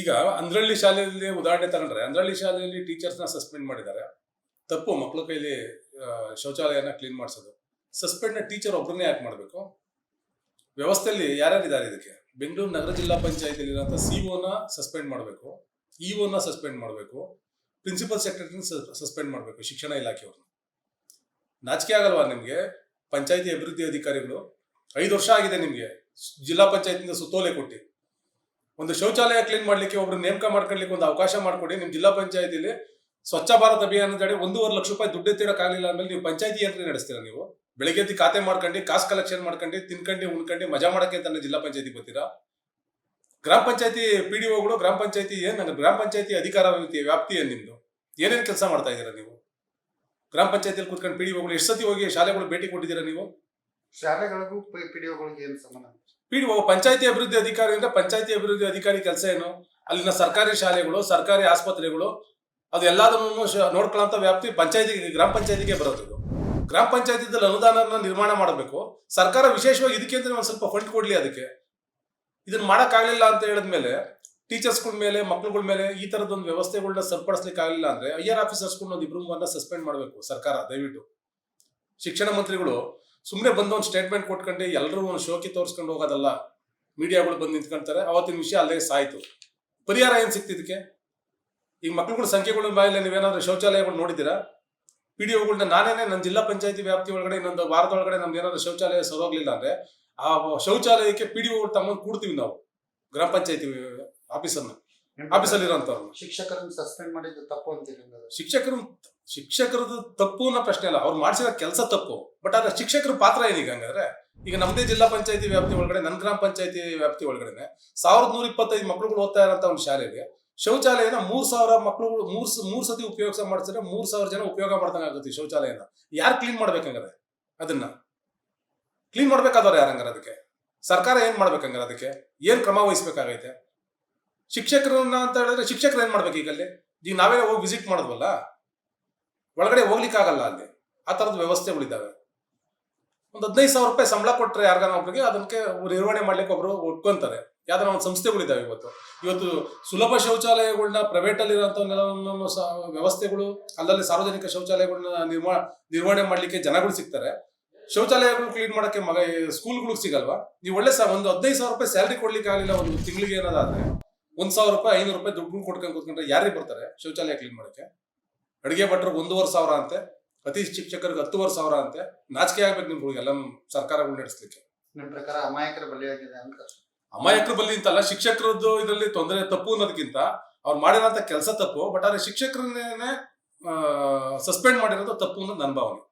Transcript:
ಈಗ ಅಂದ್ರಳ್ಳಿ ಶಾಲೆಯಲ್ಲಿ ಉದಾಹರಣೆ ತಗೊಂಡ್ರೆ ಅಂದ್ರಳ್ಳಿ ಶಾಲೆಯಲ್ಲಿ ಟೀಚರ್ಸ್ನ ಸಸ್ಪೆಂಡ್ ಮಾಡಿದ್ದಾರೆ. ತಪ್ಪು, ಮಕ್ಳ ಕೈಲಿ ಶೌಚಾಲಯನ ಕ್ಲೀನ್ ಮಾಡಿಸೋದು. ಸಸ್ಪೆಂಡ್ನ ಟೀಚರ್ ಒಬ್ಬರನ್ನೇ ಯಾಕೆ ಮಾಡಬೇಕು. ವ್ಯವಸ್ಥೆಯಲ್ಲಿ ಯಾರ್ಯಾರಿದ್ದಾರೆ ಇದಕ್ಕೆ? ಬೆಂಗಳೂರು ನಗರ ಜಿಲ್ಲಾ ಪಂಚಾಯತಿಲಿರುವಂಥ ಸಿ ಒನ ಸಸ್ಪೆಂಡ್ ಮಾಡಬೇಕು. ಇ ಒನ ಸಸ್ಪೆಂಡ್ ಮಾಡಬೇಕು. ಪ್ರಿನ್ಸಿಪಲ್ ಸೆಕ್ರೆಟರಿನ ಸಸ್ಪೆಂಡ್ ಮಾಡಬೇಕು, ಶಿಕ್ಷಣ ಇಲಾಖೆಯವ್ರನ್ನ. ನಾಚಿಕೆ ಆಗಲ್ವಾ ನಿಮಗೆ? ಪಂಚಾಯತಿ ಅಭಿವೃದ್ಧಿ ಅಧಿಕಾರಿಗಳು, ಐದು ವರ್ಷ ಆಗಿದೆ ನಿಮಗೆ. ಜಿಲ್ಲಾ ಪಂಚಾಯತಿಂದ ಸುತ್ತೋಲೆ ಕೊಟ್ಟು. ಒಂದು ಶೌಚಾಲಯ ಕ್ಲೀನ್ ಮಾಡ್ಲಿಕ್ಕೆ ಒಬ್ರು ನೇಮಕ ಮಾಡ್ಕೊಳ್ಲಿಕ್ಕೆ ಒಂದು ಅವಕಾಶ ಮಾಡಿಕೊಡಿ. ನಿಮ್ಮ ಜಿಲ್ಲಾ ಪಂಚಾಯತಿಲಿ ಸ್ವಚ್ಛ ಭಾರತ್ ಅಭಿಯಾನದಡಿ ಒಂದೂವರೆ ಲಕ್ಷ ರೂಪಾಯಿ ದುಡ್ಡು ಎತ್ತಿರೋಕ್ಕಾಗಲಿಲ್ಲ ಅಂದ್ಮೇಲೆ ನೀವು ಪಂಚಾಯತಿ ಏನ್ರಿ ನಡೆಸ್ತೀರಾ ನೀವು? ಬೆಳಗ್ಗೆ ಖಾತೆ ಮಾಡ್ಕೊಂಡು, ಕಾಸು ಕಲೆಕ್ಷನ್ ಮಾಡ್ಕೊಂಡು, ತಿನ್ಕೊಂಡು, ಉಣ್ಕೊಂಡು, ಮಜಾ ಮಾಡಕ್ಕೆ ಅಂತ ಜಿಲ್ಲಾ ಪಂಚಾಯತಿ ಬರ್ತೀರಾ ಗ್ರಾಮ ಪಂಚಾಯತಿ ಪಿ ಡಿ ಒಗಳು ಗ್ರಾಮ ಪಂಚಾಯತಿ ಏನ್ ಗ್ರಾಮ ಪಂಚಾಯತಿ ಅಧಿಕಾರ ವ್ಯಾಪ್ತಿ ಏನು ನಿಮ್ದು? ಏನೇನ್ ಕೆಲಸ ಮಾಡ್ತಾ ಇದ್ದೀರಾ ನೀವು? ಗ್ರಾಮ ಪಂಚಾಯತಿಯಲ್ಲಿ ಕುತ್ಕೊಂಡು ಪಿ ಡಿ ಒಗಳು ಎಷ್ಟು ಸತಿ ಹೋಗಿ ಶಾಲೆಗಳು ಭೇಟಿ ಕೊಟ್ಟಿದ್ದೀರಾ ನೀವು? ಶಾಲೆಗಳಿಗೂ ಒಗಳಿಗೆ ಏನು ಸಂಬಂಧ? ಪಿ ಡಿ ಒ ಪಂಚಾಯತಿ ಅಭಿವೃದ್ಧಿ ಅಧಿಕಾರಿಯಿಂದ ಪಂಚಾಯತಿ ಅಭಿವೃದ್ಧಿ ಅಧಿಕಾರಿ ಕೆಲಸ ಏನು? ಅಲ್ಲಿನ ಸರ್ಕಾರಿ ಶಾಲೆಗಳು, ಸರ್ಕಾರಿ ಆಸ್ಪತ್ರೆಗಳು, ಅದು ಎಲ್ಲದನ್ನು ನೋಡ್ಕೊಳ್ಳೋಂಥ ವ್ಯಾಪ್ತಿ ಪಂಚಾಯತಿ, ಗ್ರಾಮ ಪಂಚಾಯತಿಗೆ ಬರೋದು. ಗ್ರಾಮ ಪಂಚಾಯತಿದಲ್ಲಿ ಅನುದಾನನ ನಿರ್ಮಾಣ ಮಾಡಬೇಕು. ಸರ್ಕಾರ ವಿಶೇಷವಾಗಿ ಇದಕ್ಕೆ ಅಂದ್ರೆ ಒಂದು ಸ್ವಲ್ಪ ಫಂಡ್ ಕೊಡ್ಲಿ ಅದಕ್ಕೆ. ಇದನ್ನ ಮಾಡೋಕ್ಕಾಗಲಿಲ್ಲ ಅಂತ ಹೇಳಿದ್ಮೇಲೆ, ಟೀಚರ್ಸ್ಗಳ ಮೇಲೆ, ಮಕ್ಳುಗಳ ಮೇಲೆ ಈ ತರದೊಂದು ವ್ಯವಸ್ಥೆಗಳನ್ನ ಸರಿಪಡಿಸ್ಲಿಕ್ಕೆ ಆಗಲಿಲ್ಲ ಅಂದ್ರೆ, ಐ ಆರ್ ಆಫೀಸರ್ಸ್ಗಳನ್ನ ಒಂದು ಇಬ್ಬರು ಮೂವನ್ನ ಸಸ್ಪೆಂಡ್ ಮಾಡಬೇಕು ಸರ್ಕಾರ ದಯವಿಟ್ಟು. ಶಿಕ್ಷಣ ಮಂತ್ರಿಗಳು ಸುಮ್ಮನೆ ಬಂದು ಒಂದು ಸ್ಟೇಟ್ಮೆಂಟ್ ಕೊಟ್ಕೊಂಡು ಎಲ್ಲರೂ ಒಂದು ಶೋಕಿ ತೋರಿಸ್ಕೊಂಡು ಹೋಗೋದಲ್ಲ. ಮೀಡಿಯಾಗಳು ಬಂದು ನಿಂತ್ಕೊಂತಾರೆ. ಅವತ್ತಿನ ವಿಷಯ ಅಲ್ಲೇ ಸಾಯ್ತು. ಪರಿಹಾರ ಏನು ಸಿಕ್ತಿ ಇದಕ್ಕೆ? ಈಗ ಮಕ್ಳುಗಳ ಸಂಖ್ಯೆಗಳ ಬಾಯಲ್ಲಿ ನೀವೇನಾದ್ರೂ ಶೌಚಾಲಯಗಳು ನೋಡಿದ್ದೀರಾ? ಪಿ ಡಿ ಒಗಳನ್ನ ನಾನೇನೆ ನನ್ನ ಜಿಲ್ಲಾ ಪಂಚಾಯತಿ ವ್ಯಾಪ್ತಿ ಒಳಗಡೆ ಇನ್ನೊಂದು ವಾರದೊಳಗಡೆ ನಮ್ಗೆ ಏನಾದ್ರು ಶೌಚಾಲಯ ಸರೋಗ್ಲಿಲ್ಲ ಅಂದ್ರೆ ಆ ಶೌಚಾಲಯಕ್ಕೆ ಪಿ ಡಿ ಒಗಳು ತಮ್ಮನ್ನು ಕೂಡ್ತೀವಿ ನಾವು. ಗ್ರಾಮ ಪಂಚಾಯತಿ ಆಫೀಸನ್ನು ಆಫೀಸಲ್ಲಿ ಇರೋಂಥವ್ರನ್ನ ಶಿಕ್ಷಕರನ್ನು ಸಸ್ಪೆಂಡ್ ಮಾಡಿದ್ದು ತಪ್ಪು ಅಂತ ಶಿಕ್ಷಕರು ಶಿಕ್ಷಕರದ್ದು ತಪ್ಪು ಅನ್ನೋ ಪ್ರಶ್ನೆ ಅಲ್ಲ. ಅವ್ರು ಮಾಡಿಸಿದ ಕೆಲಸ ತಪ್ಪು. ಬಟ್ ಆದ್ರೆ ಶಿಕ್ಷಕರ ಪಾತ್ರ ಏನೀಗ ಹಂಗಾದ್ರೆ, ಈಗ ನಮ್ಮದೇ ಜಿಲ್ಲಾ ಪಂಚಾಯತಿ ವ್ಯಾಪ್ತಿ ಒಳಗಡೆ ನನ್ನ ಗ್ರಾಮ ಪಂಚಾಯತಿ ವ್ಯಾಪ್ತಿ ಒಳಗಡೆ ಸಾವಿರದ ನೂರ ಇಪ್ಪತ್ತೈದು ಮಕ್ಳುಗಳು ಓದ್ತಾ ಇರೋಂಥ ಒಂದು ಶಾಲೆಗೆ ಶೌಚಾಲಯನ ಮೂರ್ ಸಾವಿರ ಮಕ್ಳುಗಳು ಮೂರ್ ಮೂರ್ ಸತಿ ಉಪಯೋಗ ಮಾಡಿಸಿದ್ರೆ ಮೂರ್ ಸಾವಿರ ಜನ ಉಪಯೋಗ ಮಾಡ್ದಂಗೆ ಆಗುತ್ತೆ ಶೌಚಾಲಯನ. ಯಾರು ಕ್ಲೀನ್ ಮಾಡ್ಬೇಕಂಗಾರೆ ಅದನ್ನ? ಕ್ಲೀನ್ ಮಾಡ್ಬೇಕಾದವ್ರು ಯಾರಂಗಾರ ಅದಕ್ಕೆ? ಸರ್ಕಾರ ಏನ್ ಮಾಡ್ಬೇಕಂಗಾರೆ ಅದಕ್ಕೆ? ಏನ್ ಕ್ರಮ ವಹಿಸ್ಬೇಕಾಗೈತೆ? ಶಿಕ್ಷಕರನ್ನ ಅಂತ ಹೇಳಿದ್ರೆ ಶಿಕ್ಷಕರು ಏನ್ ಮಾಡ್ಬೇಕು ಈಗ ಅಲ್ಲಿ ಈಗ ನಾವೇ ಹೋಗಿ ವಿಸಿಟ್ ಮಾಡಿದ್ವಲ್ಲ? ಒಳಗಡೆ ಹೋಗ್ಲಿಕ್ಕಾಗಲ್ಲ ಅಲ್ಲಿ. ಆ ಥರದ ವ್ಯವಸ್ಥೆಗಳಿದ್ದಾವೆ. ಒಂದು ಹದಿನೈದು ಸಾವಿರ ರೂಪಾಯಿ ಸಂಬಳ ಕೊಟ್ಟರೆ ಯಾರಿಗಾನ ಒಬ್ರಿಗೆ ಅದಕ್ಕೆ ನಿರ್ವಹಣೆ ಮಾಡ್ಲಿಕ್ಕೆ ಒಬ್ರು ಒಪ್ಕೊಂತಾರೆ. ಯಾವ್ದಾರ ಒಂದು ಸಂಸ್ಥೆಗಳಿದ್ದಾವೆ ಇವತ್ತು. ಇವತ್ತು ಸುಲಭ ಶೌಚಾಲಯಗಳನ್ನ ಪ್ರೈವೇಟ್ ಅಲ್ಲಿ ವ್ಯವಸ್ಥೆಗಳು, ಅಲ್ಲಲ್ಲಿ ಸಾರ್ವಜನಿಕ ಶೌಚಾಲಯಗಳನ್ನ ನಿರ್ಮಾ, ನಿರ್ವಹಣೆ ಮಾಡ್ಲಿಕ್ಕೆ ಜನಗಳು ಸಿಗ್ತಾರೆ. ಶೌಚಾಲಯಗಳು ಕ್ಲೀನ್ ಮಾಡಕ್ಕೆ ಮಗ ಸ್ಕೂಲ್ಗಳಿಗೆ ಸಿಗಲ್ವಾ? ನೀವು ಒಳ್ಳೆ ಸ, ಒಂದು ಹದಿನೈದು ಸಾವಿರ ರೂಪಾಯಿ ಸ್ಯಾಲ್ರಿ ಕೊಡ್ಲಿಕ್ಕೆ ಆಗಲಿಲ್ಲ ಒಂದು ತಿಂಗಳಿಗೆ ಏನಾದ್ರೆ ಒಂದ್ ಸಾವಿರ ರೂಪಾಯಿ, ಐನೂರು ರೂಪಾಯಿ ದುಡ್ಡು ಕೊಡ್ಕೊಂಡು ಕೂತ್ಕೊಂಡ್ರೆ ಯಾರಿಗೆ ಬರ್ತಾರೆ ಶೌಚಾಲಯ ಕ್ಲೀನ್ ಮಾಡಕ್ಕೆ? ಅಡುಗೆ ಭಟ್ರಿಗೆ ಒಂದೂವರೆ ಸಾವಿರ ಅಂತೆ. ಅತಿ ಶಿಕ್ಷಕರಿಗೆ ಹತ್ತುವರೆ ಸಾವಿರ ಅಂತೆ. ನಾಚಿಕೆ ಆಗ್ಬೇಕು ನಿಮ್ಗೆ ಎಲ್ಲ ಸರ್ಕಾರಗಳು ನಡೆಸಲಿಕ್ಕೆ. ನಿಮ್ ಪ್ರಕಾರ ಅಮಾಯಕರ ಬಲಿಯಾಗಿದೆ ಅಂತ? ಅಮಾಯಕರ ಬಲಿ ಅಂತಲ್ಲ ಶಿಕ್ಷಕರದ್ದು ಇದರಲ್ಲಿ ತೊಂದರೆ ತಪ್ಪು ಅನ್ನೋದಕ್ಕಿಂತ ಅವ್ರು ಮಾಡಿರೋಂಥ ಕೆಲಸ ತಪ್ಪು ಬಟ್ ಆದ್ರೆ ಶಿಕ್ಷಕರನ್ನೇ ಸಸ್ಪೆಂಡ್ ಮಾಡಿರೋದು ತಪ್ಪು ಅನ್ನೋದು ನನ್ನ ಭಾವನೆ.